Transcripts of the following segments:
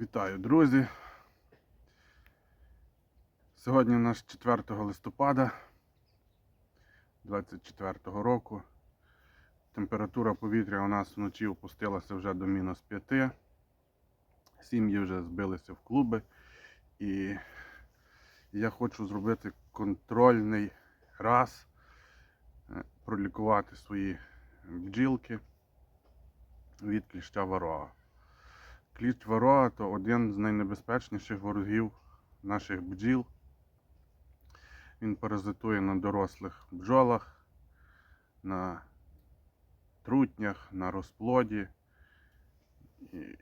Вітаю, друзі! Сьогодні у нас 4 листопада 24 року. Температура повітря у нас вночі опустилася вже до мінус 5. Сім'ї вже збилися в клуби. І я хочу зробити контрольний раз, е, пролікувати свої бджілки від кліща ворога. Кліщ ворога то один з найнебезпечніших ворогів наших бджіл. Він паразитує на дорослих бджолах, на трутнях, на розплоді, і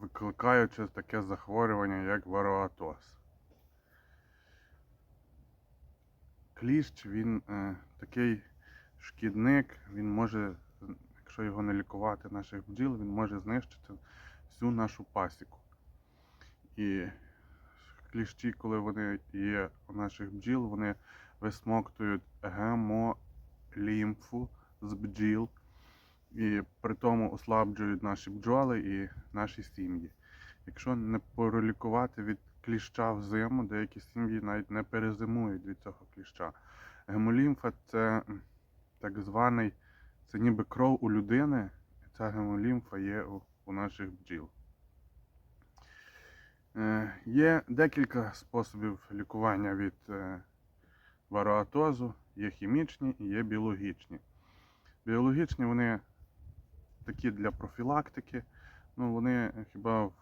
викликаючи таке захворювання, як вароатоз. Кліщ, він е, такий шкідник, він може якщо його не лікувати наших бджіл, він може знищити всю нашу пасіку. І кліщі, коли вони є у наших бджіл, вони висмоктують гемолімфу з бджіл і при тому ослаблюють наші бджоли і наші сім'ї. Якщо не пролікувати від кліща в зиму, деякі сім'ї навіть не перезимують від цього кліща. Гемолімфа це так званий це ніби кров у людини, і ця гемолімфа є у, у наших бджіл. Е, є декілька способів лікування від е, вароатозу, є хімічні і є біологічні. Біологічні вони такі для профілактики, ну вони хіба в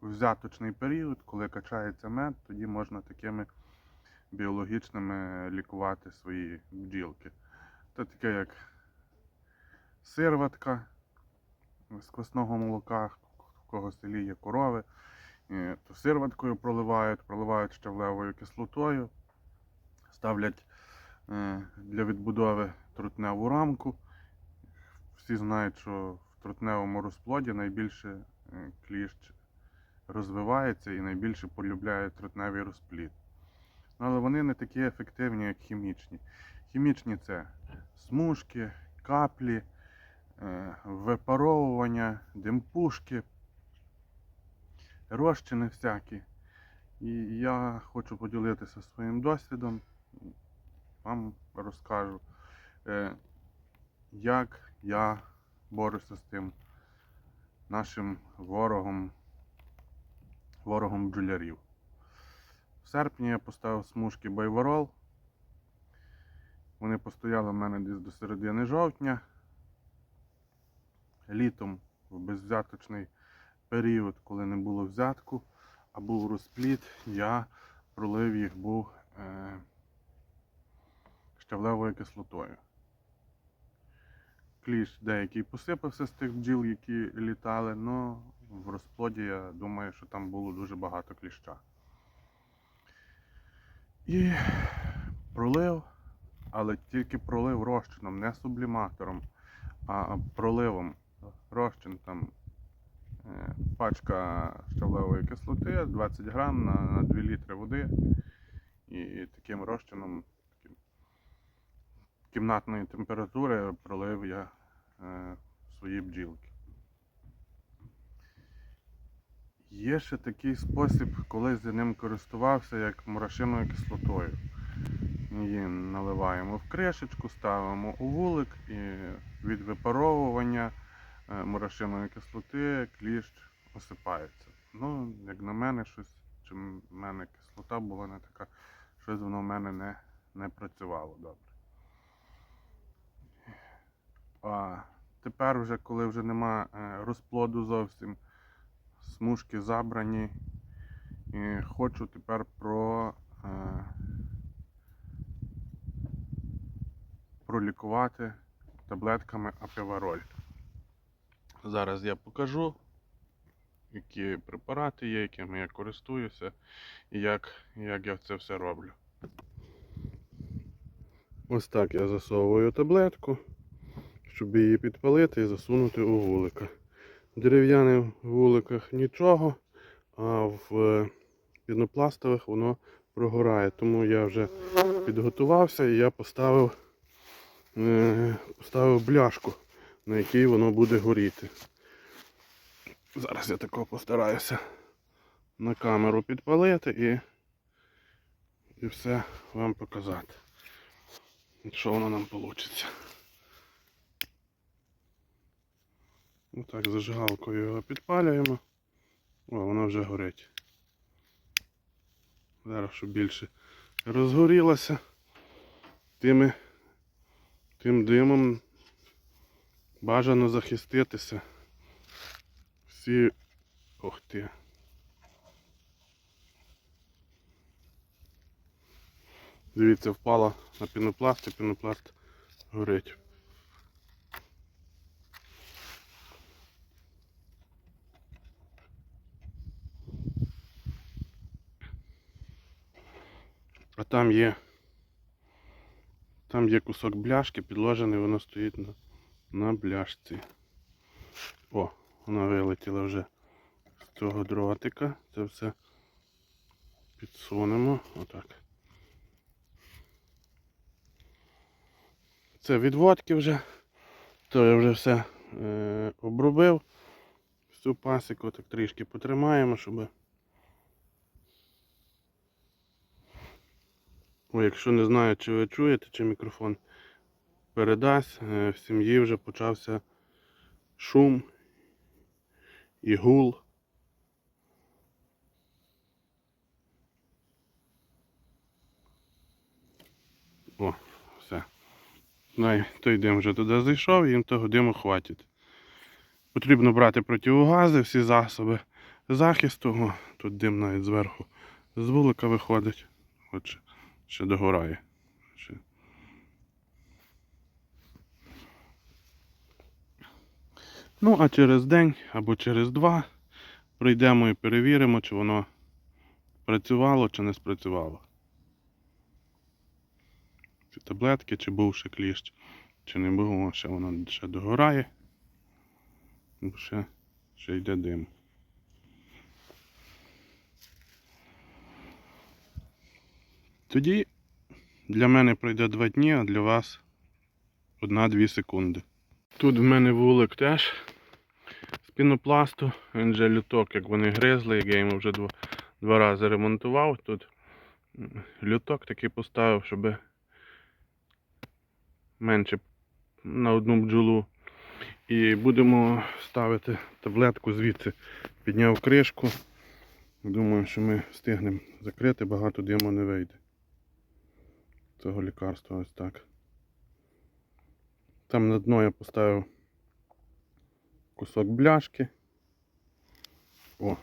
взяточний період, коли качається мед, тоді можна такими біологічними лікувати свої бджілки. Це таке як сирватка з квасного молока, в кого в селі є корови, то сирваткою проливають, проливають щавлевою кислотою, ставлять е, для відбудови трутневу рамку. Всі знають, що в трутневому розплоді найбільше е, кліщ розвивається і найбільше полюбляє трутневий розплід. Ну, Але вони не такі ефективні, як хімічні. Хімічні це смужки, каплі, випаровування, димпушки, розчини всякі. І я хочу поділитися своїм досвідом. Вам розкажу, е, як я борюся з тим нашим ворогом, ворогом бджолярів. В серпні я поставив смужки байворол. Вони постояли в мене десь до середини жовтня. Літом в безвзяточний період, коли не було взятку, а був розпліт, я пролив їх був е, щавлевою кислотою. Кліш деякий посипався з тих бджіл, які літали, але в розплоді я думаю, що там було дуже багато кліща. І пролив, але тільки пролив розчином, не субліматором, а проливом. Розчин там е, пачка щавлевої кислоти, 20 грам на, на 2 літри води. І таким розчином таким, кімнатної температури пролив я е, свої бджілки. Є ще такий спосіб, колись за ним користувався, як мурашиною кислотою. Її наливаємо в кришечку, ставимо у вулик і від випаровування мурашиної кислоти кліщ осипається. Ну, як на мене, щось, чи в мене кислота була не така, щось воно в мене не, не працювало добре. А тепер, вже, коли вже нема е, розплоду зовсім, смужки забрані. І хочу тепер про, е, пролікувати таблетками апівароль. Зараз я покажу, які препарати є, якими я користуюся і як, як я це все роблю. Ось так я засовую таблетку, щоб її підпалити і засунути у вулика В дерев'яних вуликах нічого, а в пінопластових воно прогорає. Тому я вже підготувався і я поставив, е, поставив бляшку, на якій воно буде горіти. Зараз я такого постараюся на камеру підпалити і, і все вам показати. Що воно нам вийде. Отак зажигалкою його підпалюємо. О, воно вже горить. Зараз, щоб більше розгорілося, тими, тим димом бажано захиститися. Всі. Ох ти. Дивіться, впала на пінопласт і пінопласт горить. А там є. Там є кусок бляшки, підложений, воно стоїть на, на бляшці. О, вона вилетіла вже з цього дротика. Це все підсунемо. Отак. Це відводки вже. То я вже все е, обробив. Всю пасіку так трішки потримаємо, щоб. О, якщо не знаю, чи ви чуєте, чи мікрофон передасть, е, в сім'ї вже почався шум і гул. О, все. Най, той дим вже туди зайшов їм того диму хватить. Потрібно брати противогази, всі засоби захисту. Тут дим навіть зверху з вулика виходить. От ще, ще догорає. Ще. Ну, а через день або через два прийдемо і перевіримо, чи воно працювало, чи не спрацювало. Чи таблетки, чи був ще кліщ, чи не був, О, ще воно ще догорає. Бо ще, ще йде дим. Тоді для мене пройде два дні, а для вас одна-дві секунди. Тут в мене вулик теж з пінопласту, він же люток, як вони гризли, як я йому вже два, два рази ремонтував. Тут люток такий поставив, щоб менше на одну бджолу. І будемо ставити таблетку звідси. Підняв кришку. Думаю, що ми встигнемо закрити, багато диму не вийде. Цього лікарства ось так. Там на дно я поставив кусок бляшки. О.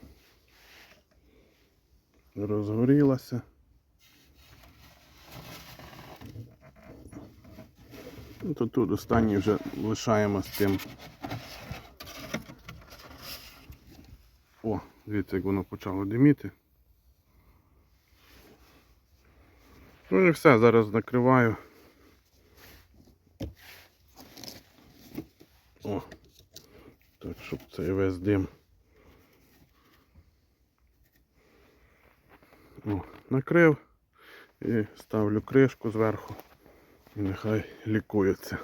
Розгорілася. Ну, то тут останній вже лишаємо з тим. О, дивіться, як воно почало диміти. Ну і все, зараз накриваю. О, так, щоб цей весь дим. О, накрив і ставлю кришку зверху і нехай лікується.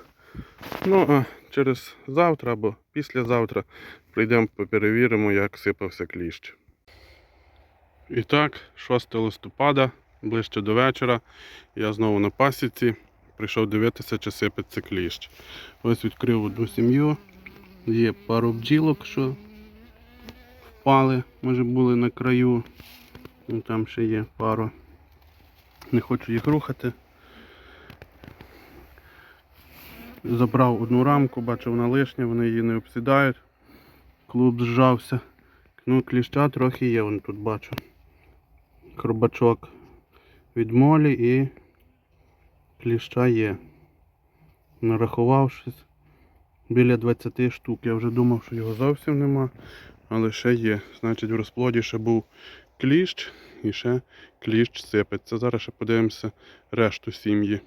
Ну, а через завтра або післязавтра прийдемо перевіримо, як сипався кліщ. І так, 6 листопада, ближче до вечора, я знову на пасіці. Прийшов дивитися, чи сипеться кліщ. Ось відкрив одну сім'ю. Є пару бджілок, що впали, може були на краю. Ну, там ще є пару. Не хочу їх рухати. Забрав одну рамку, бачив вона лишня, вони її не обсідають. Клуб зжався. Ну, кліща трохи є, вон тут бачу. Кробачок від молі і кліща є. Нарахувавшись біля 20 штук. Я вже думав, що його зовсім нема, але ще є. Значить в розплоді ще був кліщ і ще кліщ сипеться. Зараз ще подивимося решту сім'ї.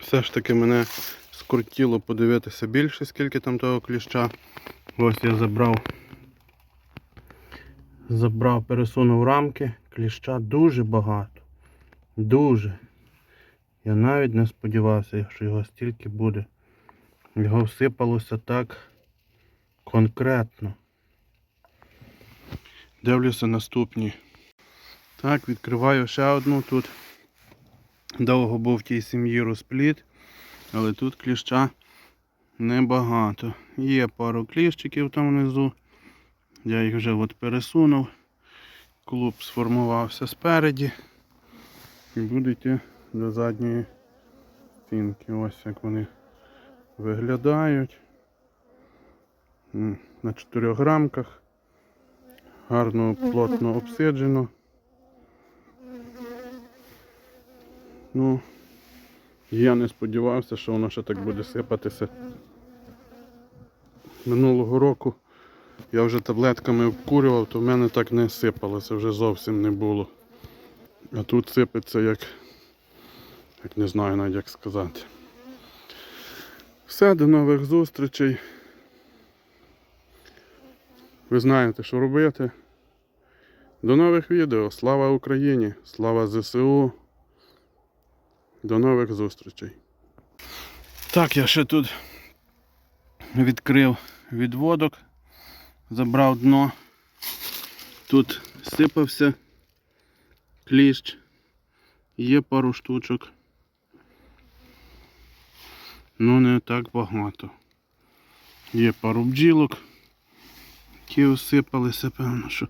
Все ж таки мене скрутіло подивитися більше, скільки там того кліща. Ось я забрав. Забрав, пересунув рамки, кліща дуже багато. Дуже. Я навіть не сподівався, що його стільки буде. Його всипалося так конкретно. Дивлюся наступні. Так, відкриваю ще одну тут. Довго був в тій сім'ї розпліт, але тут кліща небагато. Є пару кліщиків там внизу. Я їх вже от пересунув. Клуб сформувався спереді. І буде йти до задньої стінки. Ось як вони виглядають. На 4 грамках. Гарно плотно обсиджено. Ну, я не сподівався, що воно ще так буде сипатися. Минулого року я вже таблетками обкурював, то в мене так не сипалося, вже зовсім не було. А тут сипеться як, як не знаю навіть як сказати. Все, до нових зустрічей. Ви знаєте, що робити. До нових відео. Слава Україні! Слава ЗСУ! До нових зустрічей. Так, я ще тут відкрив відводок, забрав дно. Тут сипався кліщ. Є пару штучок. Ну не так багато. Є пару бджілок, які осипалися, певно, що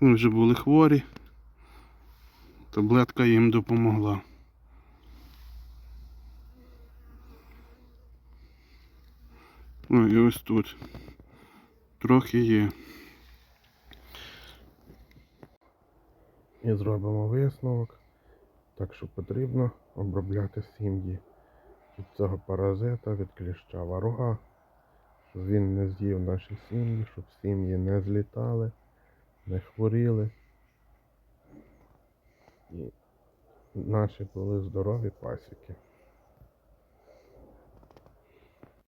вони вже були хворі. Таблетка їм допомогла. Ну і ось тут трохи є. І зробимо висновок. Так що потрібно обробляти сім'ї від цього паразита, від кліща ворога, щоб він не з'їв наші сім'ї, щоб сім'ї не злітали, не хворіли. І наші були здорові пасіки.